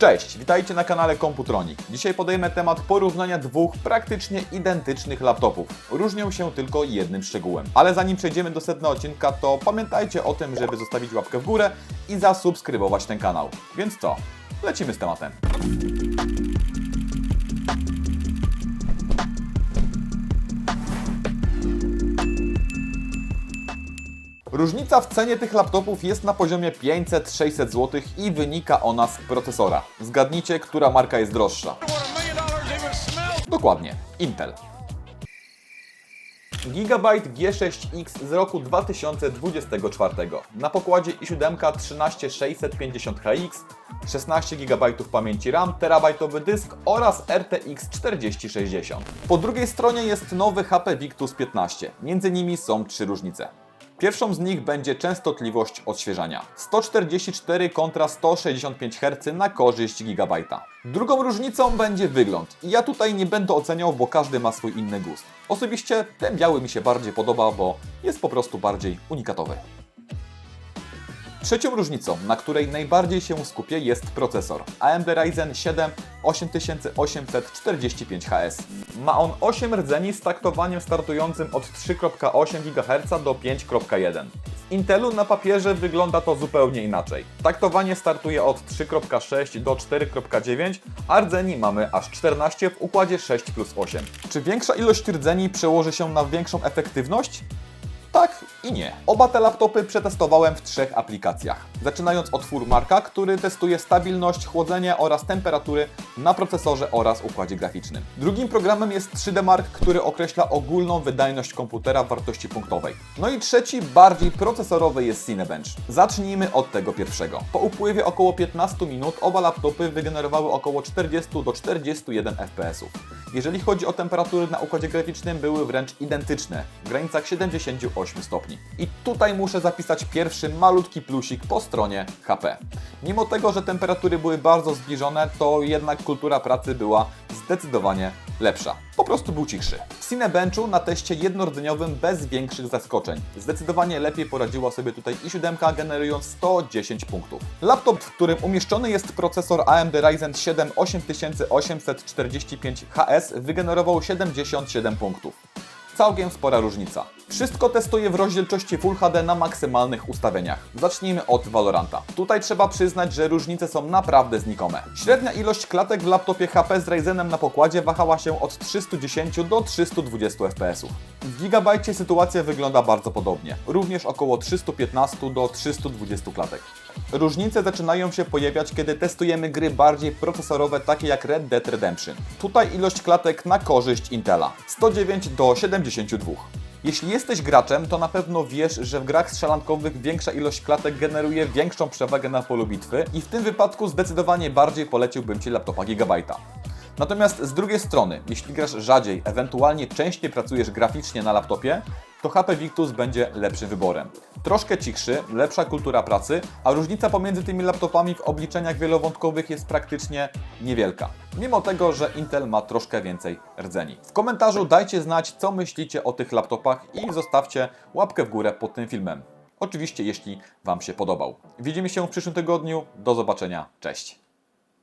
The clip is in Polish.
Cześć, witajcie na kanale Komputronik. Dzisiaj podejmę temat porównania dwóch praktycznie identycznych laptopów. Różnią się tylko jednym szczegółem. Ale zanim przejdziemy do sedna odcinka, to pamiętajcie o tym, żeby zostawić łapkę w górę i zasubskrybować ten kanał. Więc co? Lecimy z tematem. Różnica w cenie tych laptopów jest na poziomie 500-600 zł i wynika ona z procesora. Zgadnijcie, która marka jest droższa. Dokładnie, Intel. Gigabyte G6X z roku 2024. Na pokładzie i7 13650HX, 16 GB pamięci RAM, terabajtowy dysk oraz RTX 4060. Po drugiej stronie jest nowy HP Victus 15. Między nimi są trzy różnice. Pierwszą z nich będzie częstotliwość odświeżania. 144 kontra 165 Hz na korzyść Gigabajta. Drugą różnicą będzie wygląd. I ja tutaj nie będę oceniał, bo każdy ma swój inny gust. Osobiście ten biały mi się bardziej podoba, bo jest po prostu bardziej unikatowy. Trzecią różnicą, na której najbardziej się skupię, jest procesor. AMD Ryzen 7 8845HS. Ma on 8 rdzeni z taktowaniem startującym od 3.8 GHz do 5.1. W Intelu na papierze wygląda to zupełnie inaczej. Taktowanie startuje od 3.6 do 4.9, a rdzeni mamy aż 14 w układzie 6 plus 8. Czy większa ilość rdzeni przełoży się na większą efektywność? Tak i nie. Oba te laptopy przetestowałem w trzech aplikacjach. Zaczynając od Furmarka, który testuje stabilność, chłodzenie oraz temperatury na procesorze oraz układzie graficznym. Drugim programem jest 3D Mark, który określa ogólną wydajność komputera w wartości punktowej. No i trzeci, bardziej procesorowy jest Cinebench. Zacznijmy od tego pierwszego. Po upływie około 15 minut oba laptopy wygenerowały około 40 do 41 fps. Jeżeli chodzi o temperatury na układzie graficznym, były wręcz identyczne, w granicach 78 stopni. I tutaj muszę zapisać pierwszy malutki plusik po stronie HP. Mimo tego, że temperatury były bardzo zbliżone, to jednak kultura pracy była zdecydowanie lepsza. Po prostu był cichszy. W Cinebenchu na teście jednorodzeniowym bez większych zaskoczeń. Zdecydowanie lepiej poradziła sobie tutaj i7 generując 110 punktów. Laptop, w którym umieszczony jest procesor AMD Ryzen 7 8845HS wygenerował 77 punktów całkiem spora różnica. Wszystko testuję w rozdzielczości Full HD na maksymalnych ustawieniach. Zacznijmy od Valoranta. Tutaj trzeba przyznać, że różnice są naprawdę znikome. Średnia ilość klatek w laptopie HP z Ryzenem na pokładzie wahała się od 310 do 320 fps. W Gigabajcie sytuacja wygląda bardzo podobnie, również około 315 do 320 klatek. Różnice zaczynają się pojawiać, kiedy testujemy gry bardziej procesorowe, takie jak Red Dead Redemption. Tutaj ilość klatek na korzyść Intela 109 do 72. Jeśli jesteś graczem, to na pewno wiesz, że w grach strzelankowych większa ilość klatek generuje większą przewagę na polu bitwy i w tym wypadku zdecydowanie bardziej poleciłbym Ci laptopa Gigabajta. Natomiast z drugiej strony, jeśli grasz rzadziej, ewentualnie częściej pracujesz graficznie na laptopie, to HP Victus będzie lepszym wyborem. Troszkę cichszy, lepsza kultura pracy, a różnica pomiędzy tymi laptopami w obliczeniach wielowątkowych jest praktycznie niewielka. Mimo tego, że Intel ma troszkę więcej rdzeni. W komentarzu dajcie znać, co myślicie o tych laptopach i zostawcie łapkę w górę pod tym filmem. Oczywiście, jeśli Wam się podobał. Widzimy się w przyszłym tygodniu. Do zobaczenia. Cześć.